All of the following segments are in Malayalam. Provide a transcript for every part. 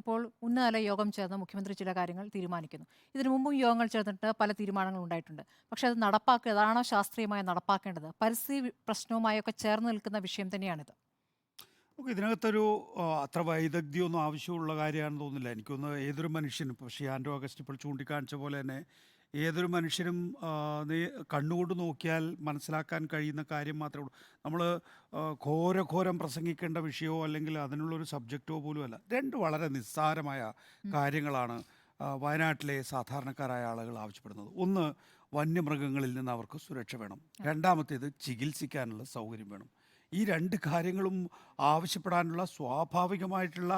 ഇപ്പോൾ ഉന്നതതല യോഗം ചേർന്ന് മുഖ്യമന്ത്രി ചില കാര്യങ്ങൾ തീരുമാനിക്കുന്നു. ഇതിനു മുമ്പും യോഗങ്ങൾ ചേർന്നിട്ട് പല തീരുമാനങ്ങൾ ഉണ്ടായിട്ടുണ്ട്. പക്ഷേ അത് നടപ്പാക്കുക അതാണോ ശാസ്ത്രീയമായി നടപ്പാക്കേണ്ടത്? പരിസ്ഥിതി പ്രശ്നവുമായൊക്കെ ചേർന്ന് നിൽക്കുന്ന വിഷയം തന്നെയാണിത്. നമുക്ക് ഇതിനകത്തൊരു അത്ര വൈദഗ്ധ്യമൊന്നും ആവശ്യമുള്ള കാര്യമാണെന്ന് തോന്നുന്നില്ല. എനിക്കൊന്ന് ഏതൊരു മനുഷ്യനും ഇപ്പോൾ ഷിയാൻഡോ അഗസ്റ്റ് ഇപ്പോൾ ചൂണ്ടിക്കാണിച്ച പോലെ തന്നെ ഏതൊരു മനുഷ്യരും കണ്ണുകൊണ്ട് നോക്കിയാൽ മനസ്സിലാക്കാൻ കഴിയുന്ന കാര്യം മാത്രമേ ഉള്ളൂ. നമ്മൾ ഘോരഘോരം പ്രസംഗിക്കേണ്ട വിഷയമോ അല്ലെങ്കിൽ അതിനുള്ളൊരു സബ്ജക്റ്റോ പോലും അല്ല. രണ്ട് വളരെ നിസ്സാരമായ കാര്യങ്ങളാണ് വയനാട്ടിലെ സാധാരണക്കാരായ ആളുകൾ ആവശ്യപ്പെടുന്നത്. ഒന്ന് വന്യമൃഗങ്ങളിൽ നിന്ന് അവർക്ക് സുരക്ഷ വേണം. രണ്ടാമത്തേത് ചികിത്സിക്കാനുള്ള സൗകര്യം വേണം. ഈ രണ്ട് കാര്യങ്ങളും ആവശ്യപ്പെടാനുള്ള സ്വാഭാവികമായിട്ടുള്ള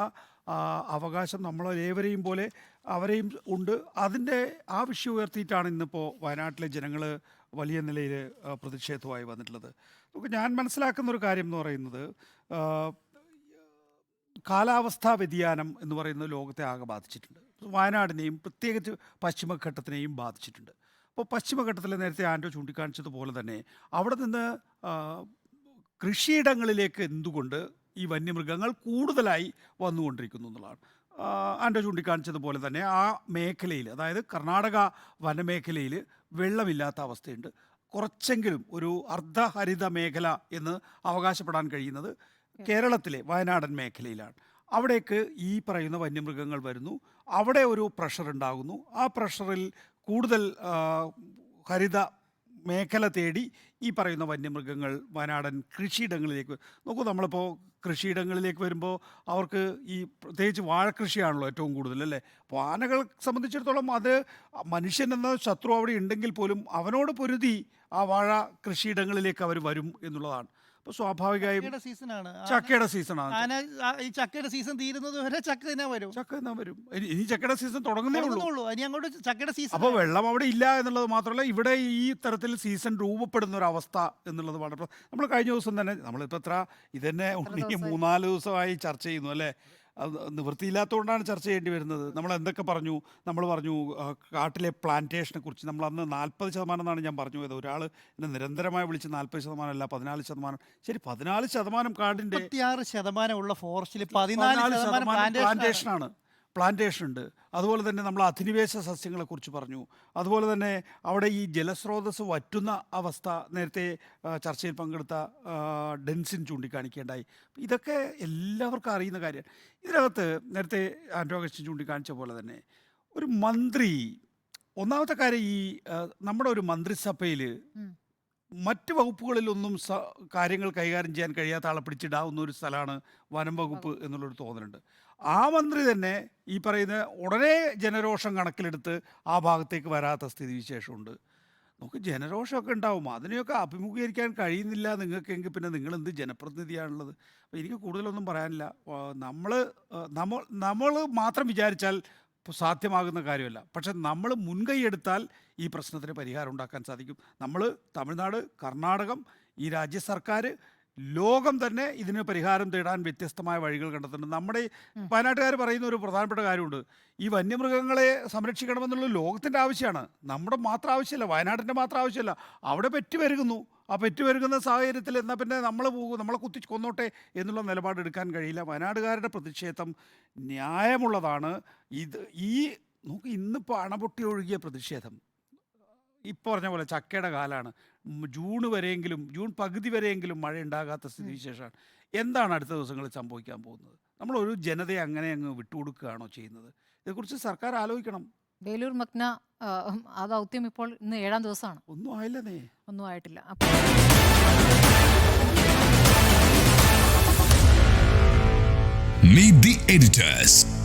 അവകാശം നമ്മളേവരെയും പോലെ അവരെയും ഉണ്ട്. അതിന്റെ ആ വിഷയം ഉയർത്തിയിട്ടാണ് ഇന്നിപ്പോൾ വയനാട്ടിലെ ജനങ്ങൾ വലിയ നിലയിൽ പ്രതിഷേധമായി വന്നിട്ടുള്ളത്. നമുക്ക് ഞാൻ മനസ്സിലാക്കുന്ന ഒരു കാര്യം എന്ന് പറയുന്നത് കാലാവസ്ഥാ വ്യതിയാനം എന്ന് പറയുന്നത് ലോകത്തെ ആകെ ബാധിച്ചിട്ടുണ്ട്. വയനാടിനെയും പ്രത്യേകിച്ച് പശ്ചിമഘട്ടത്തിനെയും ബാധിച്ചിട്ടുണ്ട്. അപ്പോൾ പശ്ചിമഘട്ടത്തിൽ നേരത്തെ ആൻഡോ ചൂണ്ടിക്കാണിച്ചതുപോലെ തന്നെ അവിടെ നിന്ന് കൃഷിയിടങ്ങളിലേക്ക് എന്തുകൊണ്ട് ഈ വന്യമൃഗങ്ങൾ കൂടുതലായി വന്നുകൊണ്ടിരിക്കുന്നു എന്നുള്ളതാണ്. ആന്റെ ചൂണ്ടിക്കാണിച്ചതുപോലെ തന്നെ ആ മേഖലയിൽ അതായത് കർണാടക വനമേഖലയിൽ വെള്ളമില്ലാത്ത അവസ്ഥയുണ്ട്. കുറച്ചെങ്കിലും ഒരു അർദ്ധഹരിത മേഖല എന്ന് അവകാശപ്പെടാൻ കഴിയുന്നത് കേരളത്തിലെ വയനാടൻ മേഖലയിലാണ്. അവിടേക്ക് ഈ പറയുന്ന വന്യമൃഗങ്ങൾ വരുന്നു. അവിടെ ഒരു പ്രഷർ ഉണ്ടാകുന്നു. ആ പ്രഷറിൽ കൂടുതൽ ഹരിത മേഖല തേടി ഈ പറയുന്ന വന്യമൃഗങ്ങൾ വയനാടൻ കൃഷിയിടങ്ങളിലേക്ക് നോക്കൂ നമ്മളിപ്പോൾ കൃഷിയിടങ്ങളിലേക്ക് വരുമ്പോൾ അവർക്ക് ഈ പ്രത്യേകിച്ച് വാഴക്കൃഷിയാണല്ലോ ഏറ്റവും കൂടുതൽ അല്ലേ? അപ്പോൾ ആനകളെ സംബന്ധിച്ചിടത്തോളം അത് മനുഷ്യൻ എന്ന ശത്രു അവിടെ ഉണ്ടെങ്കിൽ പോലും അവനോട് പൊരുതി ആ വാഴ കൃഷിയിടങ്ങളിലേക്ക് അവർ വരും എന്നുള്ളതാണ്. അപ്പോൾ സ്വാഭാവികമായും ചക്കയുടെ സീസണാണ്. ചക്കയുടെ സീസണാണ് ആന ആ, ഈ ചക്കയുടെ സീസൺ തീരുന്നത് വരെ ചക്ക തന്നെ വരും. ചക്ക എന്നാ വരും. ഇനി- ഇനി ചക്കയുടെ സീസൺ തുടങ്ങുന്നേ ഉള്ളൂ. ഇനി അങ്ങോട്ട് ചക്കയുടെ സീസൺ അപ്പോൾ വെള്ളം അവിടെ ഇല്ല എന്നുള്ളത് മാത്രമല്ല ഇവിടെ ഈ തരത്തിൽ സീസൺ രൂപപ്പെടുന്ന ഒരു അവസ്ഥ എന്നുള്ളത് വളരെ നമ്മൾ കഴിഞ്ഞ ദിവസം തന്നെ നമ്മളിപ്പോൾ എത്ര ഇതന്നെ ഉണ്ണി. മൂന്നാൽ ദിവസമായി ചർച്ച ചെയ്യുന്നു അല്ലേ? നിവൃത്തിയില്ലാത്തതുകൊണ്ടാണ് ചർച്ച ചെയ്യേണ്ടി വരുന്നത്. നമ്മൾ എന്തൊക്കെ പറഞ്ഞു? നമ്മൾ പറഞ്ഞു കാട്ടിലെ പ്ലാന്റേഷനെ കുറിച്ച്. നമ്മൾ അന്ന് നാൽപ്പത് ശതമാനം എന്നാണ് ഞാൻ പറഞ്ഞു പോയത്. ഒരാൾ എന്നെ നിരന്തരമായി വിളിച്ച് നാൽപ്പത് ശതമാനം അല്ല പതിനാല് ശതമാനം. ശരി പതിനാല് ശതമാനം കാടിന്റെ മുപ്പത്തിയാറ് ശതമാനം ഉള്ള ഫോറസ്റ്റിൽ പതിനാല് ശതമാനം പ്ലാന്റേഷനാണ് പ്ലാന്റേഷൻ ഉണ്ട്. അതുപോലെ തന്നെ നമ്മൾ അധിനിവേശ സസ്യങ്ങളെക്കുറിച്ച് പറഞ്ഞു. അതുപോലെ തന്നെ അവിടെ ഈ ജലസ്രോതസ് വറ്റുന്ന അവസ്ഥ നേരത്തെ ചർച്ചയിൽ പങ്കെടുത്ത ഡെൻസിൻ ചൂണ്ടിക്കാണിക്കേണ്ടായി. ഇതൊക്കെ എല്ലാവർക്കും അറിയുന്ന കാര്യമാണ്. ഇതിനകത്ത് നേരത്തെ ആൻഡ്രോഗസ്റ്റിൻ ചൂണ്ടിക്കാണിച്ച പോലെ തന്നെ ഒരു മന്ത്രി ഒന്നാമത്തെ കാര്യം ഈ നമ്മുടെ ഒരു മന്ത്രിസഭയിൽ. മറ്റ് വകുപ്പുകളിലൊന്നും സ കാര്യങ്ങൾ കൈകാര്യം ചെയ്യാൻ കഴിയാത്ത ആളെ പിടിച്ചിടാവുന്ന ഒരു സ്ഥലമാണ് വനം വകുപ്പ് എന്നുള്ളൊരു തോന്നലുണ്ട്. ആ മന്ത്രി തന്നെ ഈ പറയുന്ന ഉടനെ ജനരോഷം കണക്കിലെടുത്ത് ആ ഭാഗത്തേക്ക് വരാത്ത സ്ഥിതിവിശേഷമുണ്ട് നമുക്ക് ജനരോഷമൊക്കെ ഉണ്ടാവും. അതിനെയൊക്കെ അഭിമുഖീകരിക്കാൻ കഴിയുന്നില്ല നിങ്ങൾക്കെങ്കിൽ പിന്നെ നിങ്ങൾ എന്ത് ജനപ്രതിനിധിയാണുള്ളത്? അപ്പോൾ എനിക്ക് കൂടുതലൊന്നും പറയാനില്ല. നമ്മൾ നമ്മൾ നമ്മൾ മാത്രം വിചാരിച്ചാൽ സാധ്യമാകുന്ന കാര്യമല്ല. പക്ഷെ നമ്മൾ മുൻകൈ എടുത്താൽ ഈ പ്രശ്നത്തിന് പരിഹാരം ഉണ്ടാക്കാൻ സാധിക്കും. നമ്മൾ തമിഴ്നാട് കർണാടകം ഈ രാജ്യ സർക്കാർ ലോകം തന്നെ ഇതിന് പരിഹാരം തേടാൻ വ്യത്യസ്തമായ വഴികൾ കണ്ടെത്തുന്നുണ്ട്. നമ്മുടെ ഈ വയനാട്ടുകാർ പറയുന്ന ഒരു പ്രധാനപ്പെട്ട കാര്യമുണ്ട്. ഈ വന്യമൃഗങ്ങളെ സംരക്ഷിക്കണമെന്നുള്ള ലോകത്തിന്റെ ആവശ്യമാണ്. നമ്മുടെ മാത്രം ആവശ്യമല്ല വയനാട്ടിന്റെ മാത്രം ആവശ്യമല്ല. അവിടെ പെറ്റുപെരുകുന്നു. ആ പെറ്റുപെരുകുന്ന സാഹചര്യത്തിൽ എന്നാൽ പിന്നെ നമ്മൾ പോകും നമ്മളെ കുത്തി കൊന്നോട്ടെ എന്നുള്ള നിലപാടെടുക്കാൻ കഴിയില്ല. വയനാടുകാരുടെ പ്രതിഷേധം ന്യായമുള്ളതാണ്. ഇത് ഈ നോക്ക് ഇന്നിപ്പോൾ അണപൊട്ടി ഒഴുകിയ പ്രതിഷേധം. ഇപ്പോൾ പറഞ്ഞ പോലെ ചക്കയുടെ കാലാണ്. ജൂൺ വരെയെങ്കിലും ജൂൺ പകുതി വരെയെങ്കിലും മഴ ഉണ്ടാകാത്ത സ്ഥിതിവിശേഷമാണ്. എന്താണ് അടുത്ത ദിവസങ്ങളിൽ സംഭവിക്കാൻ പോകുന്നത്? നമ്മൾ ഒരു ജനതയെ അങ്ങനെ അങ്ങ് വിട്ടുകൊടുക്കുകയാണോ ചെയ്യുന്നത്? ഇതേക്കുറിച്ച് സർക്കാർ ആലോചിക്കണം. വേലൂർ മഗ്ന ആ, ദൗത്യം ഇപ്പോൾ ഇന്ന് ഏഴാം ദിവസമാണ്. ഒന്നും ആയില്ലേ ഒന്നും ആയിട്ടില്ല. Meet the editors.